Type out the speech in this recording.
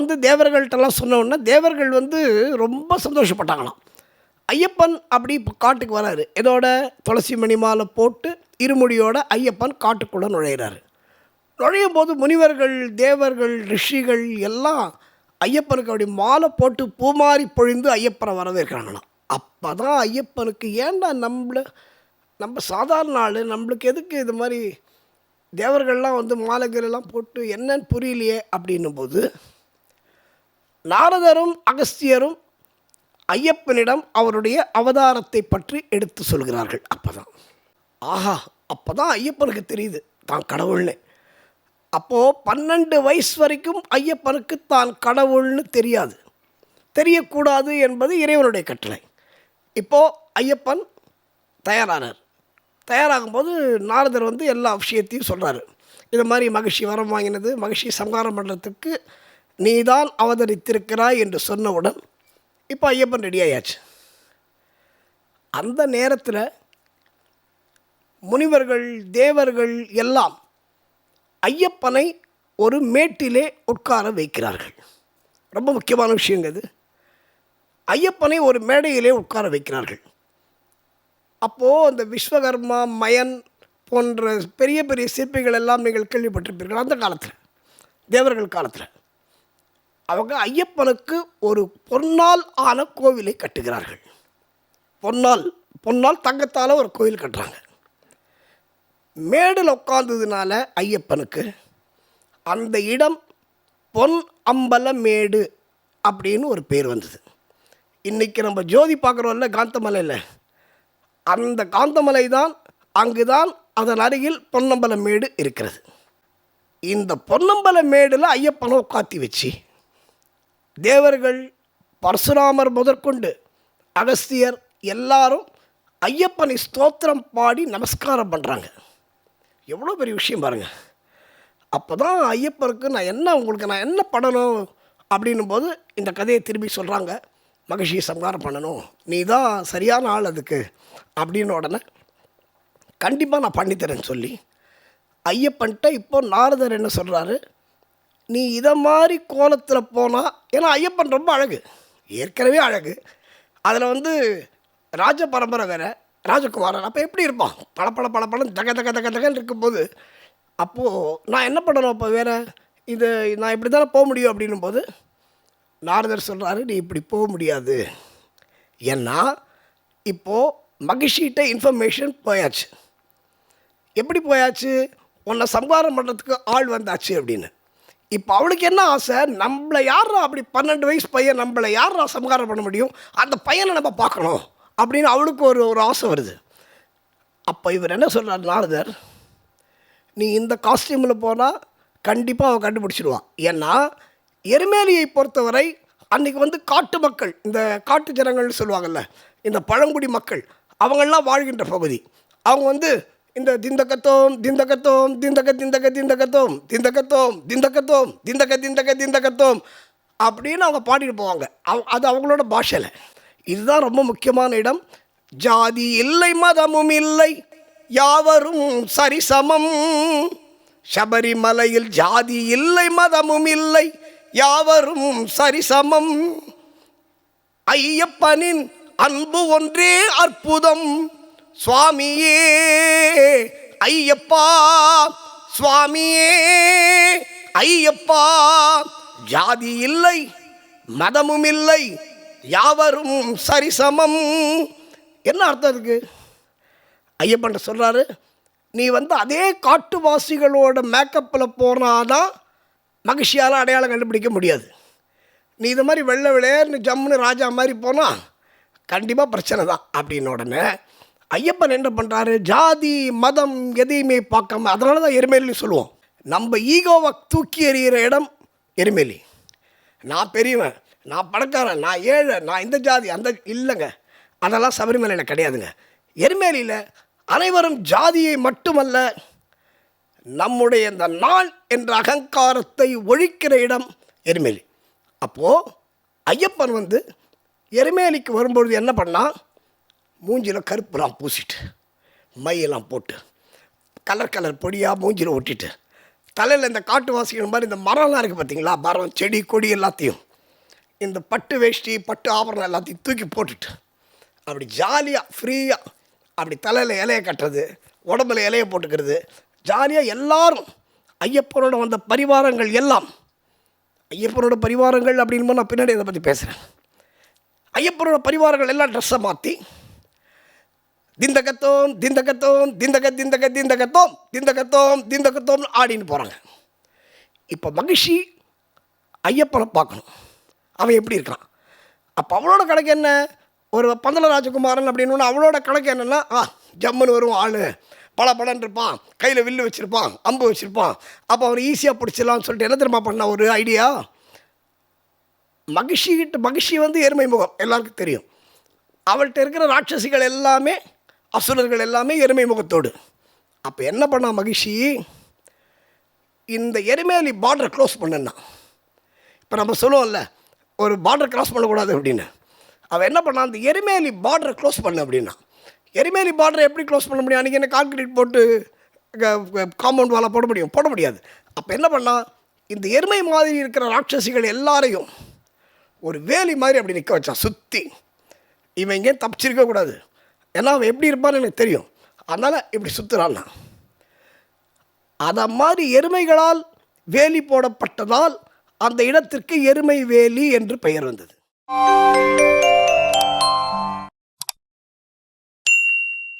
வந்து தேவர்கள்ட்டெல்லாம் சொன்ன தேவர்கள் வந்து ரொம்ப சந்தோஷப்பட்டாங்களாம். ஐயப்பன் அப்படி இப்போ காட்டுக்கு வராரு. இதோட துளசி மணி மாலை போட்டு இருமுடியோட ஐயப்பன் காட்டுக்குள்ளே நுழையிறாரு. நுழையும் போது முனிவர்கள் தேவர்கள் ரிஷிகள் எல்லாம் ஐயப்பனுக்கு அப்படி மாலை போட்டு பூமாரி பொழிந்து ஐயப்பனை வரவேற்கிறாங்களாம். அப்போ தான் ஐயப்பனுக்கு ஏன்டா நம்மள நம்ம சாதாரண ஆள் நம்மளுக்கு எதுக்கு இது மாதிரி தேவர்கள்லாம் வந்து மாலைகளெல்லாம் போட்டு என்னன்னு புரியலையே அப்படின்னும் போது நாரதரும் அகஸ்தியரும் ஐயப்பனிடம் அவருடைய அவதாரத்தை பற்றி எடுத்து சொல்கிறார்கள். அப்பதான். ஆஹா அப்போ தான் ஐயப்பனுக்கு தெரியுது. தான் கடவுள்னு. அப்போது பன்னெண்டு வயசு வரைக்கும் ஐயப்பனுக்கு தான் கடவுள்னு தெரியாது. தெரியக்கூடாது என்பது இறைவனுடைய கட்டளை. இப்போது ஐயப்பன் தயாரானார். தயாராகும்போது நாரதர் வந்து எல்லா விஷயத்தையும் சொல்கிறார் இது மாதிரி மகிழ்ச்சி வரம் வாங்கினது மகிழ்ச்சி சம்ஹாரம் பண்ணுறதுக்கு நீதான் அவதரித்திருக்கிறாய் என்று சொன்னவுடன் இப்போ ஐயப்பன் ரெடி ஆயாச்சு. அந்த நேரத்தில் முனிவர்கள் தேவர்கள் எல்லாம் ஐயப்பனை ஒரு மேட்டிலே உட்கார வைக்கிறார்கள். ரொம்ப முக்கியமான விஷயங்க இது. ஐயப்பனை ஒரு மேடையிலே உட்கார வைக்கிறார்கள். அப்போது அந்த விஸ்வகர்மா மயன் போன்ற பெரிய பெரிய சிற்பிகள் எல்லாம் நீங்கள் கேள்விப்பட்டிருப்பீர்கள் அந்த காலத்தில் தேவர்கள் காலத்தில். அவங்க ஐயப்பனுக்கு ஒரு பொன்னால் ஆன கோவிலை கட்டுகிறார்கள். பொன்னால் பொன்னால் தங்கத்தால் ஒரு கோவில் கட்டுறாங்க. மேடில் உட்காந்ததுனால ஐயப்பனுக்கு அந்த இடம் பொன் அம்பல மேடு அப்படின்னு ஒரு பேர் வந்தது. இன்றைக்கி நம்ம ஜோதி பார்க்குறோம்ல காந்தமலையில். அந்த காந்தமலை தான் அங்கு தான் அதன் அருகில் பொன்னம்பல மேடு இருக்கிறது. இந்த பொன்னம்பல மேடில் ஐயப்பனை உட்காத்தி வச்சு தேவர்கள் பரசுராமர் முதற்கொண்டு அகஸ்தியர் எல்லாரும் ஐயப்பனை ஸ்தோத்திரம் பாடி நமஸ்காரம் பண்ணுறாங்க எவ்வளோ பெரிய விஷயம் பாருங்கள் அப்போ தான் ஐயப்பருக்கு நான் என்ன உங்களுக்கு நான் என்ன பண்ணணும் அப்படின்னும் போது இந்த கதையை திரும்பி சொல்கிறாங்க மகிழ்ச்சியை சம்காரம் பண்ணணும். நீ தான் சரியான ஆள் அதுக்கு. அப்படின்னு உடனே கண்டிப்பாக நான் பண்ணித்தரேன்னு சொல்லி ஐயப்பன்ட்ட இப்போ நாரதர் என்ன சொல்கிறாரு நீ இதை மாதிரி கோலத்தில் போனால் ஏன்னா ஐயப்பன் ரொம்ப அழகு. ஏற்கனவே அழகு. அதில் வந்து ராஜ பரம்பரை வேறு ராஜகுமாரன். அப்போ எப்படி இருப்பான்? பளபள பளபளன்னு தக தக தக தகன்னு இருக்கும்போது அப்போது நான் என்ன பண்ணணும் அப்போ வேறு? இது நான் இப்படி தானே போக முடியும் அப்படின்னும் போது நாரதர் சொல்கிறாரு நீ இப்படி போக முடியாது. ஏன்னா இப்போது மகிழ்ச்சிகிட்ட இன்ஃபர்மேஷன் போயாச்சு. எப்படி போயாச்சு? உன்னை சம்ஹாரம் பண்ணுறதுக்கு ஆள் வந்தாச்சு அப்படின்னு. இப்போ அவளுக்கு என்ன ஆசை? நம்மளை யாரா அப்படி பன்னெண்டு வயசு பையன் நம்மளை யாரா சமகாரம் பண்ண முடியும்? அந்த பையனை நம்ம பார்க்கணும் அப்படின்னு அவளுக்கு ஒரு ஒரு ஆசை வருது. அப்போ இவர் என்ன சொல்கிறார் நாரதர் நீ இந்த காஸ்டியூமில் போனால் கண்டிப்பாக அவள் கண்டுபிடிச்சிடுவான். ஏன்னா எருமேலியை பொறுத்தவரை அன்றைக்கி வந்து காட்டு மக்கள் இந்த காட்டு ஜனங்கள்னு சொல்லுவாங்கல்ல இந்த பழங்குடி மக்கள் அவங்கெல்லாம் வாழ்கின்ற பகுதி. அவங்க வந்து இந்த திந்தகத்தோம் திந்தகத்தோம் திந்தக திந்தக திந்தகத்தோம் திந்தகத்தோம் திந்தகத்தோம் திந்தக திந்தக திந்தகத்தோம் அப்படின்னு அவங்க பாடிட்டு போவாங்க. அவ அது அவங்களோட பாஷையில். இதுதான் ரொம்ப முக்கியமான இடம். ஜாதி இல்லை மதமும் இல்லை யாவரும் சரிசமம். சபரிமலையில் ஜாதி இல்லை மதமும் இல்லை யாவரும் சரிசமம். ஐயப்பனின் அன்பு ஒன்றே அற்புதம். சுவாமியே ஐயப்பா சுவாமியே ஐயப்பா ஜாதி இல்லை மதமும் இல்லை யாவரும் சரிசமம். என்ன அர்த்தம் இருக்கு? ஐயப்பன் சொல்கிறாரு நீ வந்து அதே காட்டுவாசிகளோட மேக்கப்பில் போனாதான் மகிழ்ச்சியால் அடையாளம் கண்டுபிடிக்க முடியாது. நீ இது மாதிரி வெள்ளை விளையர்னு ஜம்முன்னு ராஜா மாதிரி போனால் கண்டிப்பாக பிரச்சனை தான் அப்படின்னு உடனே ஐயப்பன் என்ன பண்ணுறாரு ஜாதி மதம் எதையுமே பார்க்காம அதனால தான் எருமேலி சொல்லுவோம். நம்ம ஈகோவை தூக்கி எறிகிற இடம் எருமேலி. நான் பெரியவன் நான் பணக்காரன் நான் ஏழை நான் இந்த ஜாதி அந்த இல்லைங்க. அதெல்லாம் சபரிமலையில் கிடையாதுங்க. எருமேலியில் அனைவரும் ஜாதியை மட்டுமல்ல நம்முடைய இந்த நான் என்ற அகங்காரத்தை ஒழிக்கிற இடம் எருமேலி. அப்போது ஐயப்பன் வந்து எருமேலிக்கு வரும்பொழுது என்ன பண்ணால் மூஞ்சியில் கருப்புலாம் பூசிட்டு மையெல்லாம் போட்டு கலர் கலர் பொடியாக மூஞ்சியில் ஒட்டிட்டு தலையில் இந்த காட்டுவாசிகள் மாதிரி இந்த மரம்லாம் இருக்குது பார்த்தீங்களா மரம் செடி கொடி எல்லாத்தையும் இந்த பட்டு வேஷ்டி பட்டு ஆபரணம் எல்லாத்தையும் தூக்கி போட்டுட்டு அப்படி ஜாலியாக ஃப்ரீயாக அப்படி தலையில் இலையை கட்டுறது உடம்புல இலையை போட்டுக்கிறது ஜாலியாக எல்லாரும் ஐயப்பனோட வந்த பரிவாரங்கள் எல்லாம் ஐயப்பனோட பரிவாரங்கள் அப்படின்னு நான் பின்னாடி இதை பற்றி பேசுகிறேன் ஐயப்பனோட பரிவாரங்கள் எல்லாம் ட்ரெஸ்ஸை மாற்றி திந்தகத்தோம் திந்தகத்தோம் திந்தக திந்தக திந்தகத்தோம் திந்தகத்தோம் திந்தகத்தோம்னு ஆடின்னு போகிறாங்க இப்போ மகிழ்ச்சி ஐயப்பனை பார்க்கணும். அவன் எப்படி இருக்கான்? அப்போ அவளோட கணக்கு என்ன? ஒரு பந்தல ராஜகுமாரன் அப்படின்னு அவளோட கணக்கு என்னென்னா ஆ ஜம்முன்னு வரும் ஆள் பல பலன் இருப்பான் கையில் வில்லு வச்சுருப்பான் அம்பு வச்சுருப்பான். அப்போ அவர் ஈஸியாக பிடிச்சிடலாம்னு சொல்லிட்டு என்ன தெரியுமா பண்ண? ஒரு ஐடியா மகிழ்ச்சி கிட்ட மகிழ்ச்சி வந்து எருமை முகம் எல்லாருக்கும் தெரியும். அவள்கிட்ட இருக்கிற ராட்சசிகள் எல்லாமே அசுரர்கள் எல்லாமே எருமை முகத்தோடு. அப்போ என்ன பண்ணா மகிழ்ச்சி இந்த எருமேலி பார்டரை க்ளோஸ் பண்ணுன்னா. இப்போ நம்ம சொல்லுவோம்ல ஒரு பார்டர் க்ராஸ் பண்ணக்கூடாது அப்படின்னு. அவன் என்ன பண்ணான் அந்த எருமேலி பார்டரை க்ளோஸ் பண்ண அப்படின்னா. எருமேலி பார்டரை எப்படி க்ளோஸ் பண்ண முடியும்? அன்றைக்கி என்ன கான்கிரீட் போட்டு காம்பவுண்ட் வாலை போட முடியும்? போட முடியாது. அப்போ என்ன பண்ணான் இந்த எருமை மாதிரி இருக்கிற ராட்சசிகள் எல்லாரையும் ஒரு வேலி மாதிரி அப்படி நிற்க வச்சான் சுற்றி இவன் எங்கேயும் தப்பிச்சிருக்க கூடாது ஏன்னா அவன் எப்படி இருப்பான்னு எனக்கு தெரியும். அதனால் இப்படி சுற்றுறான்னா அதை மாதிரி எருமைகளால் வேலி போடப்பட்டதால் அந்த இடத்திற்கு எருமை வேலி என்று பெயர் வந்தது.